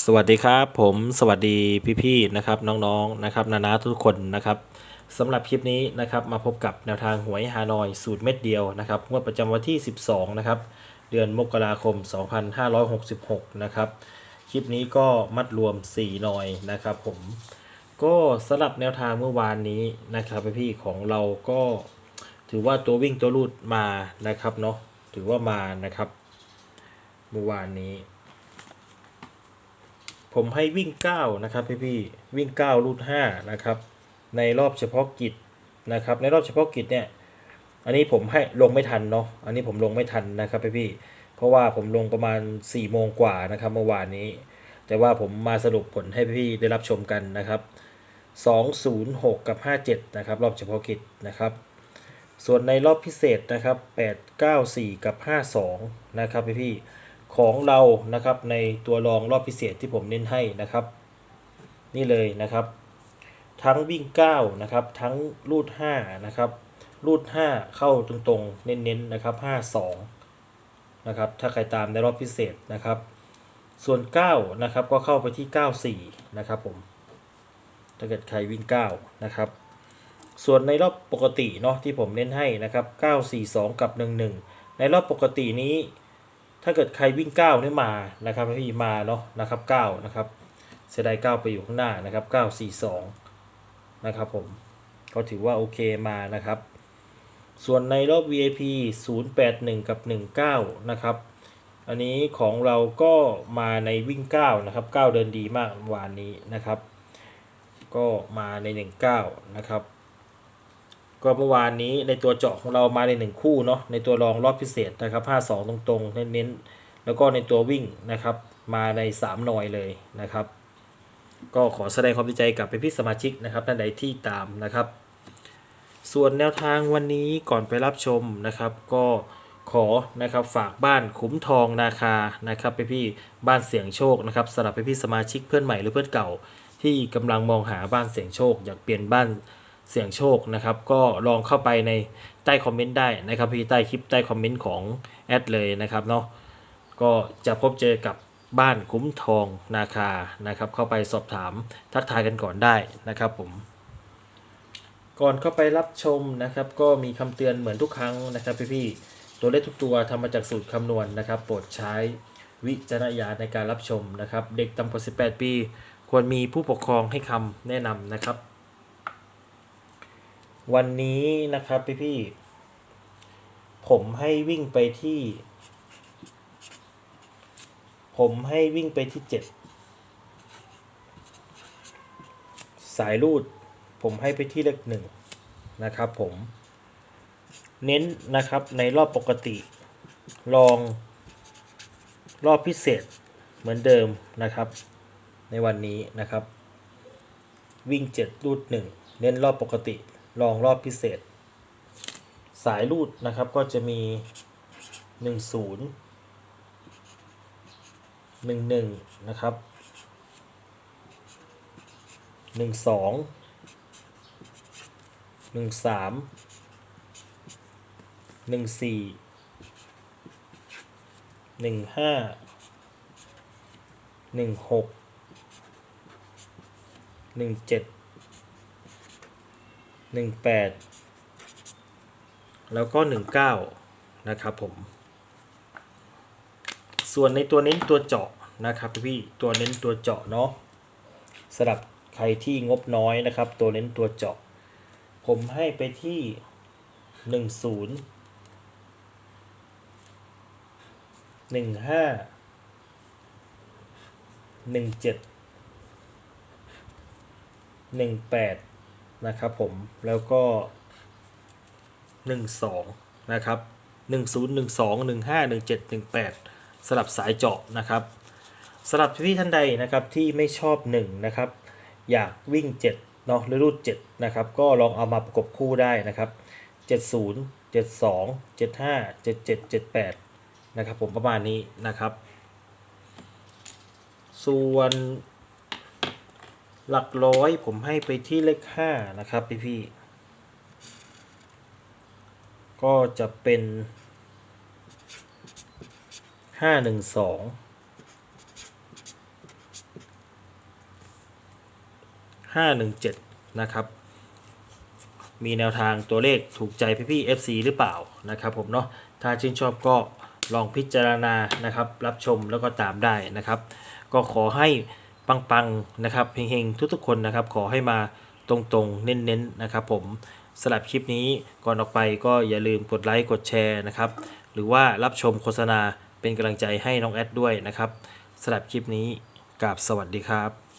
สวัสดีครับ ผมสวัสดีพี่ๆนะครับน้องๆนะครับนานาทุกคนนะครับสำหรับคลิปนี้นะครับมาพบกับแนวทางหวยฮานอยสูตรเม็ดเดียวนะครับงวดประจำวันที่ 12นะครับเดือนมกราคม 2566นะครับคลิปนี้ก็มัดรวม 4 หน่อยนะครับ ผมก็สำหรับแนวทางเมื่อวานนี้นะครับพี่ๆของเราก็ถือว่าตัววิ่งตัวรูดมานะครับเนาะถือว่ามานะครับเมื่อวานนี้ ผมให้วิ่ง 9 นะครับพี่พี่วิ่ง 9 รูด5นะครับ ในรอบเฉพาะกิจนะครับ ในรอบเฉพาะกิจเนี่ย อันนี้ผมให้ลงไม่ทันเนาะ อันนี้ผมลงไม่ทันนะครับพี่พี่เพราะว่าผมลงประมาณ4โมงกว่านะครับเมื่อวานนี้ แต่ว่าผมมาสรุปผลให้พี่ได้รับชมกันนะครับ 206 กับ 57 นะครับ รอบเฉพาะกิจนะครับ ส่วนในรอบพิเศษนะครับ 894 กับ 52 นะครับพี่พี่ ของเรานะครับในตัวรองรอบพิเศษที่ผมเน้นให้นะครับ นี่เลยนะครับ ทั้งวิ่ง9นะครับทั้งรูด5นะครับรูด 5 เข้าตรงๆ เน้นๆนะครับ52นะครับถ้าใครตามในรอบพิเศษนะครับ ส่วน9นะครับก็เข้าไปที่ 94นะครับผมถ้าเกิดใครวิ่ง9นะครับส่วนในรอบปกติเนาะที่ผมเน้นให้นะครับ 942 กับ 11 ในรอบปกตินี้ ถ้าเกิดใครวิ่ง9นี่มานะครับพี่มาเนาะนะครับ9นะครับเสียดาย9ไปอยู่ข้างหน้านะครับ942นะครับผมก็ถือว่าโอเคมานะครับ ส่วนในรอบ VIP 081 กับ 19 นะครับ อันนี้ของเราก็มาในวิ่ง 9 นะครับ 9 เดินดีมากวานนี้นะครับ ก็มาใน 19 นะครับ ก็เมื่อวานนี้ในตัวเจาะของเรามาใน1คู่เนาะในตัวรองรอบพิเศษนะครับ52ตรงๆเน้นๆแล้วก็ในตัววิ่งนะครับ มาใน3หน่อยเลยนะครับ ก็ขอแสดงความดีใจกับพี่สมาชิกนะครับท่านใดที่ตามนะครับ ส่วนแนวทางวันนี้ก่อนไปรับชมนะครับ ก็ขอนะครับฝากบ้านขุมทองนาคานะครับพี่บ้านเสียงโชคนะครับสำหรับพี่สมาชิกเพื่อนใหม่หรือเพื่อนเก่า ที่กำลังมองหาบ้านเสียงโชค อยากเปลี่ยนบ้าน เสียงโชคนะครับ ก็ลองเข้าไปในใต้คอมเมนต์ได้นะครับพี่ใต้คลิปใต้คอมเมนต์ของแอดเลยนะครับเนาะก็จะพบเจอกับบ้านคุ้มทองนาคานะครับ เข้าไปสอบถามทักทายกันก่อนได้นะครับผม ก่อนเข้าไปรับชมนะครับ ก็มีคำเตือนเหมือนทุกครั้งนะครับพี่ๆตัวเลขทุกตัวทำมาจากสูตรคำนวณนะครับ โปรดใช้วิจารณญาณในการรับชมนะครับ เด็กต่ำกว่า 18 ปี ควรมีผู้ปกครองให้คำแนะนำนะครับ วันนี้นะครับพี่ๆผมให้วิ่งไปที่ ผมให้วิ่งไปที่เจ็ดสายรูด ผมให้ไปที่เลขหนึ่งนะครับผม เน้นนะครับในรอบปกติ ลองรอบพิเศษเหมือนเดิมนะครับ ในวันนี้นะครับ วิ่ง 7 รูด 1 เน้นรอบปกติ ลองรอบพิเศษ สายรูดนะครับก็จะมี 10หนึ่งหนึ่งนะครับหนึ่งสอง หนึ่งแปดแล้วก็หนึ่งเก้านะครับผม ส่วนในตัวเน้นตัวเจาะนะครับพี่ตัวเน้นตัวเจาะเนาะสำหรับใครที่งบน้อยนะครับ ตัวเน้นตัวเจาะ ผมให้ไปที่หนึ่งศู นะครับผมแล้วก็หนึ่งสองนะครับหนึ่งศูนย์หนึ่งสองหนึ่งห้าหนึ่งเจ็ดหนึ่งแปดสลับสายเจาะนะครับสลับพี่ท่านใดนะครับที่ไม่ชอบ 1 นะครับ อยากวิ่ง 7 เนาะหรือรูด7นะครับ ก็ลองเอามาประกบคู่ได้นะครับ 70 72 75 77 78 นะครับผมประมาณนี้นะครับ ส่วน หลักร้อยผมให้ไปที่เลข5นะครับพี่พี่ก็จะเป็นห้าหนึ่งสอง517นะครับ มีแนวทางตัวเลขถูกใจพี่ๆ FC หรือเปล่านะครับผมเนาะถ้าชื่นชอบก็ลองพิจารณานะครับ รับชมแล้วก็ตามได้นะครับ ก็ขอให้ ปังๆนะครับเฮงๆทุกๆคนนะครับ ขอให้มาตรงๆ เน้นๆนะครับผมสลับคลิปนี้ก่อนออกไปก็อย่าลืมกดไลค์กดแชร์นะครับ หรือว่ารับชมโฆษณาเป็นกำลังใจให้น้องแอดด้วยนะครับสลับคลิปนี้กราบสวัสดีครับ